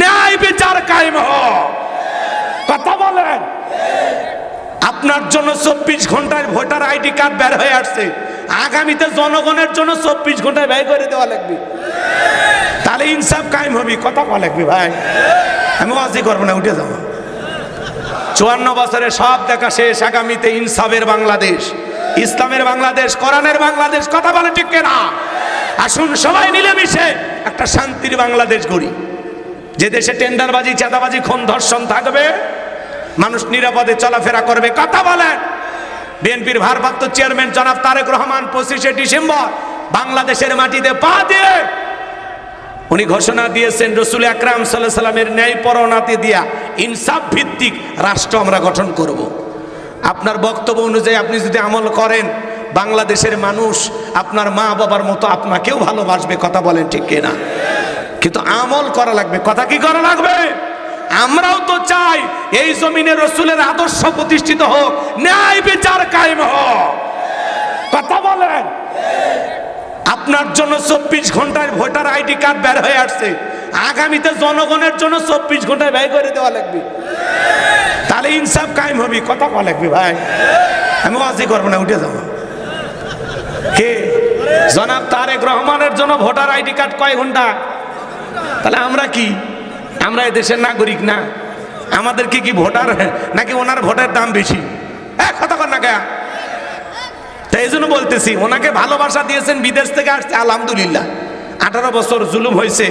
ন্যায় বিচার কায়েম হোক কথা বলেন। আপনার জন্য চব্বিশ ঘন্টায় ভোটার আইডি কার্ড বের হয়ে আসছে। আগামীতে জনগণের জন্য চব্বিশ ঘন্টায় ব্যয় করে দেওয়া লাগবে। তাহলে ইনসাফ কায়েম হবি কথা বলা লাগবে ভাই। আমি ওয়াজি করব না উঠে যাব। চুয়ান্ন বছরে সব দেখা শেষ আগামীতে ইনসাফের বাংলাদেশ। ইসলামের বাংলাদেশ কোরআনের বাংলাদেশ কথা বলে ঠিক না আসুন সবাই মিলেমিশে একটা শান্তির বাংলাদেশ গড়ি। যে দেশে টেন্ডারবাজি, চাঁদাবাজি, খুন, ধর্ষণ থাকবে, মানুষ নিরাপদে চলাফেরা করবে। কথা বলেন। বিএনপির ভারপ্রাপ্ত চেয়ারম্যান জনাব তারেক রহমান পঁচিশে ডিসেম্বর বাংলাদেশের মাটিতে পা দিয়ে উনি ঘোষণা দিয়েছেন, রসুল আকরাম সাল্লাহ সাল্লামের ন্যায় পরণাতে দিয়া ইনসাফ ভিত্তিক রাষ্ট্র আমরা গঠন করব। আপনার বক্তব্য অনুযায়ী আপনি যদি আমল করেন, বাংলাদেশের মানুষ আপনার মা বাবার মতো আপনাকেও ভালোবাসবে, কথা বলেন ঠিক কিনা? কিন্তু আমল করা লাগবে। কথা কি করা লাগবে? আমরাও তো চাই এই জমিনে রসুলের আদর্শ প্রতিষ্ঠিত হোক, ন্যায় বিচার কায়েম হোক। কথা বলেন। আপনার জন্য চব্বিশ ঘন্টায় ভোটার আইডি কার্ড বের হয়ে আসছে। আগামীতে জনগণের জন্য চব্বিশ ঘন্টায় ব্যয় করে দেওয়া লাগবে। তাহলে ইনসাফ কায়েম হবি, কথা বলা লাগবে ভাই। আমি ওয়াজি করব না, উঠে যাব। কে? জনাব তারেক রহমানের জন্য ভোটার আইডি কার্ড কয় ঘণ্টা? তাহলে আমরা কি? আমরা এই দেশের নাগরিক না। আমাদেরকে কি কি ভোটার, নাকি ওনার ভোটের দাম বেশি? কথা কর না কেয়া তাই এই জন্য বলতেছি, ওনাকে ভালোবাসা দিয়েছেন, বিদেশ থেকে আসছে, আলহামদুলিল্লাহ। আঠারো বছর জুলুম হয়েছে,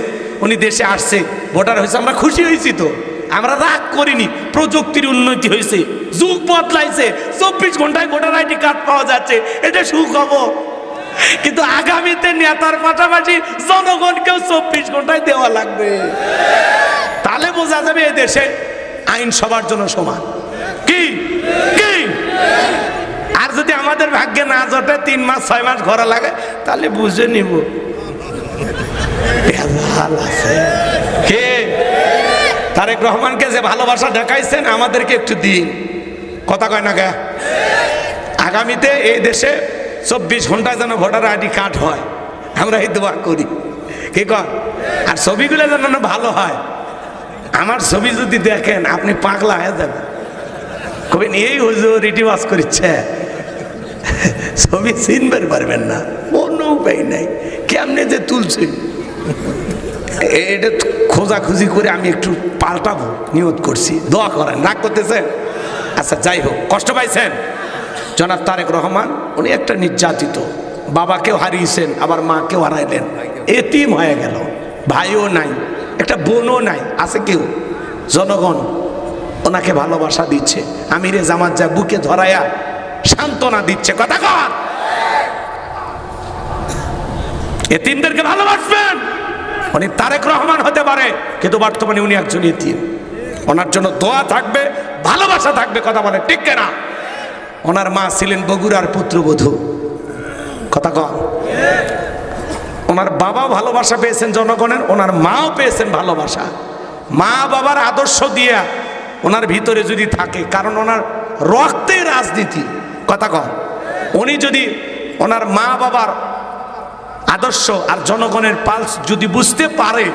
উনি দেশে আসছে, ভোটার হয়েছে, আমরা খুশি হয়েছি তো। আমরা রাগ করিনি, প্রযুক্তির উন্নতি হয়েছে, যুগ বদলাইছে, চব্বিশ ঘন্টায় ভোটার আইডি কার্ড পাওয়া যাচ্ছে, এটা সুখবর। কিন্তু আগামীতে নেতার পাশাপাশি জনগণকেও চব্বিশ ঘন্টায় দেওয়া লাগবে। তাহলে বোঝা যাবে এই দেশে আইন সবার জন্য সমান। কি? কি? আর যদি আমাদের ভাগ্যে না জটে, তিন মাস, ছয় মাস ঘোরা লাগে, তাহলে বুঝে নিব। কে? তারেক রহমানকে যে ভালোবাসা দেখাইছেন, আমাদেরকে একটু দিন। কথা কয় না গে আগামীতে এই দেশে চব্বিশ ঘন্টায় যেন ভোটার আইডি কার্ড হয়, আমরা এই দোয়া করি। কি কর আর ছবিগুলো যেন ভালো হয়। আমার ছবি যদি দেখেন, আপনি পাগলা হয়ে যাবেন। কবেন এই হুজুর রিটিওয়াজ করছে ছবি চিনবার পারবেন না। অন্য উপায় নাই। কেমনে যে তুলছে। এটা খোঁজাখুঁজি করে আমি একটু পাল্টাবো, নিয়ত করছি। দোয়া করেন, রাগ করতেছেন? আচ্ছা যাই হোক, কষ্ট পাইছেন? জনাব তারেক রহমান, উনি একটা নির্যাতিত। বাবাকেও হারিয়েছেন, আবার মাকেও হারাইলেন। এতিম হয়ে গেল, ভাইও নাই, একটা বোনও নাই, আছে কেউ? জনগণ ওনাকে ভালোবাসা দিচ্ছে, আমিরে জামাত যা বুকে ধরায়া সান্ত্বনা দিচ্ছে, কথা কর এতিমদেরকে ভালোবাসবেন। উনি তারেক রহমান হতে পারে, কিন্তু বর্তমানে উনি একজন এতিম। ওনার জন্য দোয়া থাকবে, ভালোবাসা থাকবে, কথা বলে, ঠিক না ওনার মা ছিলেন বগুড়ার পুত্রবধূ। কথা কন। ওনার বাবা ভালোবাসা পেয়েছেন জনগণের, ওনার মাও পেয়েছেন ভালোবাসা। মা বাবার আদর্শ দিয়া ওনার ভিতরে যদি থাকে, কারণ ওনার রক্তে রাজনীতি। কথা কন। উনি যদি ওনার মা বাবার আদর্শ আর জনগণের পালস যদি বুঝতে পারে,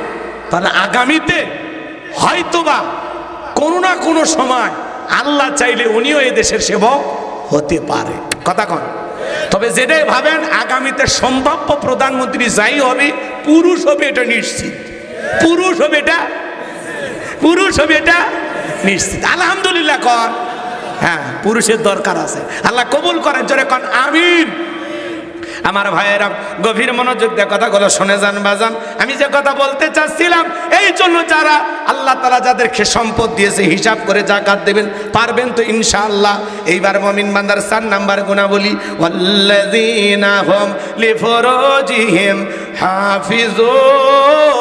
তাহলে আগামীতে হয়তোবা কোনো না কোনো সময় আল্লাহ চাইলে উনিও এই দেশের সেবক হতে পারে। কথা কন। তবে যেটাই ভাবেন, আগামীতে সম্ভাব্য প্রধানমন্ত্রী যাই হবে, পুরুষ হবে এটা নিশ্চিত। পুরুষ হবে এটা, পুরুষ হবে এটা নিশ্চিত। আলহামদুলিল্লাহ কন। হ্যাঁ পুরুষের দরকার আছে। আল্লাহ কবুল করেন, জোরে কন, আমিন। আমার ভাইয়েরা, গভীর মনোযোগ দিয়ে কথাগুলো শুনে যান বাজান আমি যে কথা বলতে চাচ্ছিলাম, এই জন্য যারা আল্লাহ তালা যাদেরকে সম্পদ দিয়েছে, হিসাব করে জাকাত দেবেন, পারবেন তো ইনশাআল্লাহ। এইবার মমিন বান্দার চার নাম্বার গুণাবলী হাফিজুন।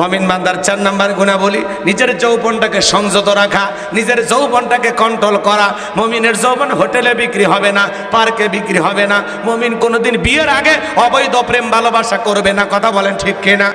মমিন বান্দার চার নাম্বার গুণা বলি, নিজের যৌবনটাকে সংযত রাখা, নিজের যৌবনটাকে কন্ট্রোল করা। মমিনের যৌবন হোটেলে বিক্রি হবে না, পার্কে বিক্রি হবে না। মমিন কোনোদিন বিয়ের আগে অবৈধ প্রেম ভালোবাসা করবে না, কথা বলেন ঠিক কিনা?